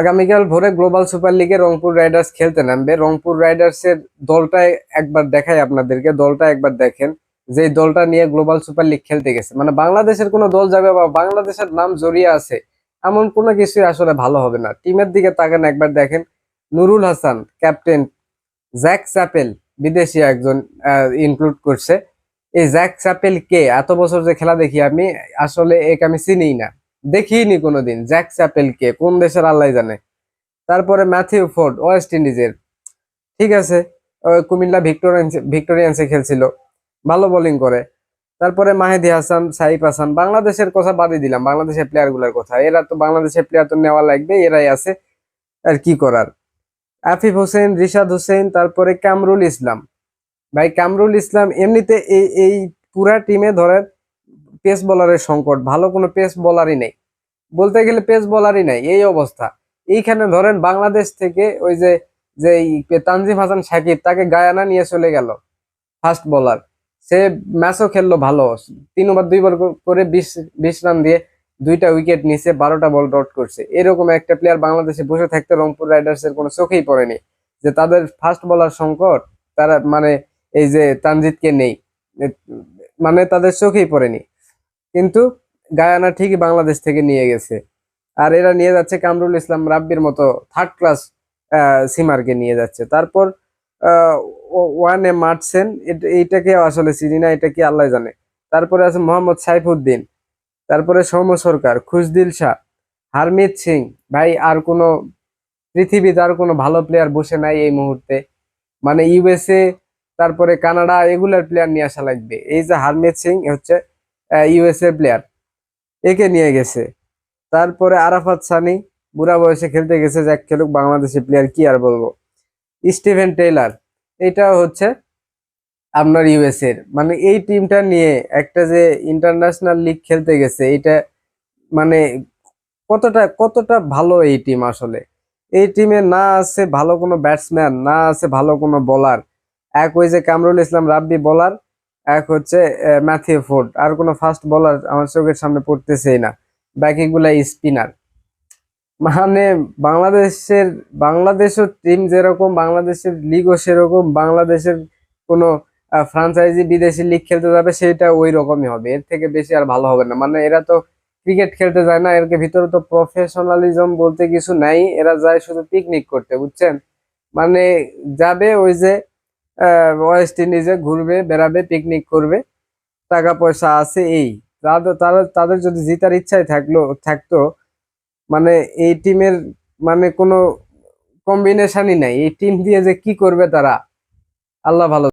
আগামীকাল ভোরে global super লিগে রংপুর রাইডার্স খেলতে নামবে। রংপুর রাইডার্সের দলটাই একবার দেখাই আপনাদেরকে, দলটা একবার দেখেন। যে দলটা নিয়ে গ্লোবাল সুপার লিগ খেলতে গেছে মানে বাংলাদেশের কোনো দল যাবে বা বাংলাদেশের নাম জড়িয়ে আছে, এমন কোনো কিছুই আসলে ভালো হবে না। টিমের দিকে তাকান একবার দেখেন। Nurul Hasan, captain Jack Chappell বিদেশি একজন ইনক্লুড করছে। এই জ্যাক চ্যাপেল কে? এত বছর যে খেলা দেখি আমি, আসলে একে আমি চিনিই না। দেখিনি কোনোদিন, জ্যাক চ্যাপেল কে কোন দেশের আল্লাহ জানে। তারপরে ম্যাথিউ ফোর্ড, ওয়েস্ট ইন্ডিজের। ঠিক আছে কুমিল্লা ভিক্টোরিয়ান ভিক্টোরিয়ানসে খেলছিল, ভালো বোলিং করে। তারপরে মাহেদি হাসান, সাইফ হাসান, বাংলাদেশের কথা বাদই দিলাম, বাংলাদেশের প্লেয়ারগুলার কথা। এরা তো বাংলাদেশের প্লেয়ার তো নেওয়া লাগবে, এরাই আছে, আর কি করার। আফিফ হোসেন, রিশাদ হোসেন, তারপরে কামরুল ইসলাম। ভাই, কামরুল ইসলাম এমনিতে এই এই পুরা টিমে ধরেন পেস বোলারের সংকট, ভালো কোনো পেস বোলারই নেই। বলতে গেলে পেস বলারই নাই, এই অবস্থা। এইখানে ধরেন বাংলাদেশ থেকে ওই যে যে তানজিম হাসান সাকিব, তাকে গায়ানা নিয়ে চলে গেল ফাস্ট বোলার। সে ম্যাচও খেললো ভালো তিন ওভার দুইবার করে বিশ বিশ রান দিয়ে দুইটা উইকেট নিচে বারোটা বল ডট করছে। এরকম একটা প্লেয়ার বাংলাদেশে বসে থাকতে রংপুর রাইডার্স এর কোনো চোখেই পড়েনি। যে তাদের ফাস্ট বলার সংকট, তারা মানে এই যে তানজিৎকে নেই মানে তাদের চোখেই পড়েনি। কিন্তু গায়ানা ঠিকই বাংলাদেশ থেকে নিয়ে গেছে। আর এরা নিয়ে যাচ্ছে কামরুল ইসলাম রাব্বির মতো থার্ড ক্লাস সিমারকে নিয়ে যাচ্ছে। তারপর ওয়ানে মারছেন। এট- এইটাকে আসলে চিনি না, এটা কি আল্লাহ জানে। তারপরে আছে মোহাম্মদ সাইফুদ্দিন। তারপরে সৌম্য সরকার, খুশদিল শাহ, হারমিত সিং। ভাই, আর কোনো পৃথিবীতে আর কোনো ভালো প্লেয়ার বসে নাই এই মুহূর্তে। মানে ইউএসএ তারপরে কানাডা, এগুলার প্লেয়ার নিয়ে আসা লাগবে। এই যে হারমিত সিং হচ্ছে ইউএসএ প্লেয়ার একে নিয়ে গেছে। তারপরে আরাফাত সানি, বুড়া বয়সে খেলতে গেছে, যাক খেলুক, বাংলাদেশি প্লেয়ার কি আর বলব। স্টিভেন টেইলার এটা হচ্ছে আপনার ইউএস এর। মানে এই টিমটা নিয়ে একটা যে ইন্টারন্যাশনাল লিগ খেলতে গেছে, এটা মানে কতটা কতটা ভালো এই টিম আসলে। এই টিমে না আছে ভালো কোনো ব্যাটসম্যান না আছে ভালো কোনো বোলার এক ওই যে কামরুল ইসলাম রাব্বি বোলার এক হচ্ছে ম্যাথিউ ফোর্ড আর কোনো ফাস্ট বলার আমার চোখের সামনে পড়তেছেই না। বাকিগুলা স্পিনার মানে বাংলাদেশের বাংলাদেশের টিম যেরকম, বাংলাদেশের লিগও সেরকম, বাংলাদেশের কোনো ফ্রাঞ্চাইজি বিদেশি লিগ খেলতে যাবে সেটা ওই রকমই হবে। এর থেকে বেশি আর ভালো হবে না। মানে এরা তো ক্রিকেট খেলতে যায় না এর ভিতরে তো প্রফেশনালিজম বলতে কিছু নাই। এরা যায় শুধু পিকনিক করতে, বুঝছেন? মানে যাবে ওই যে ওয়েস্ট ইন্ডিজে ঘুরবে, বেড়াবে পিকনিক করবে। টাকা পয়সা আছে এই। তারা তাদের যদি জিতার ইচ্ছাই থাকল, থাকতো মানে এই টিমের মানে কোনো কম্বিনেশনই নাই। এই টিম দিয়ে যে কি করবে তারা, আল্লাহ ভালো